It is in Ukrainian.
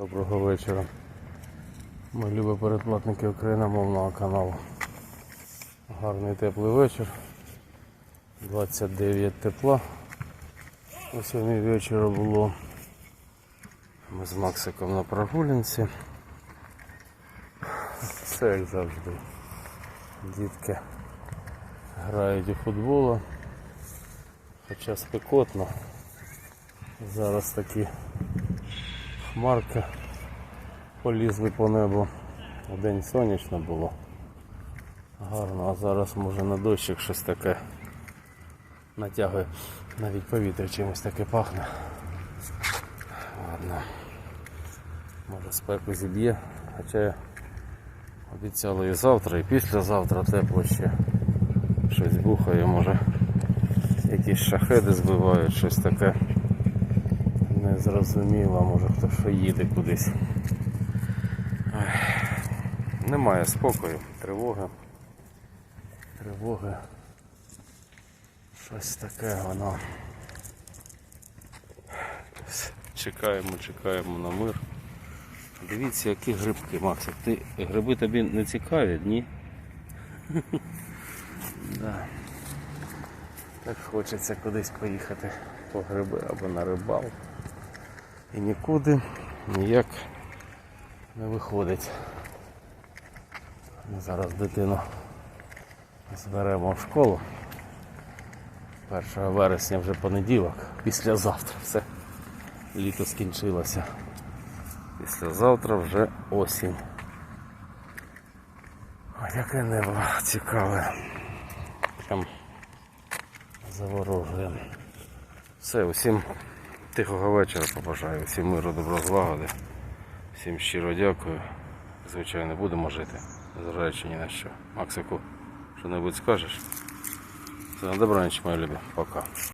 Доброго вечора. Ми любі передплатники україномовного каналу. Гарний теплий вечір. 29 тепла. О 7 вечора було. Ми з Максиком на прогулянці. Все як завжди. Дітки грають у футбол. Хоча спекотно. Зараз такі хмарки полізли по небу. День сонячно було. Гарно, а зараз може на дощик щось таке натягує. Навіть повітря чимось таке пахне. Ладно. Може спеку зіб'є, хоча обіцяли і завтра, і післязавтра тепло ще. Щось бухає, може якісь шахеди збивають, щось таке. Незрозуміло, може хто що їде кудись. Немає спокою, тривоги. Тривоги. Щось таке воно. Чекаємо, чекаємо на мир. Дивіться, які грибки, Максик. Ти гриби тобі не цікаві, ні? Да. Так хочеться кудись поїхати по гриби або на рибалку. І нікуди ніяк не виходить. Ми зараз дитину зберемо в школу. 1 вересня вже понеділок, післязавтра все. Літо скінчилося. Післязавтра вже осінь. Ой, яке небо цікаве. Прям заворожує. Все, усім тихого вечора побажаю, всім миру, добро, злагоди. Всім щиро дякую. Звичайно, будемо жити, незважаючи ні на що. Максику, що небудь скажеш? Все, добраніч, мої любі. Пока.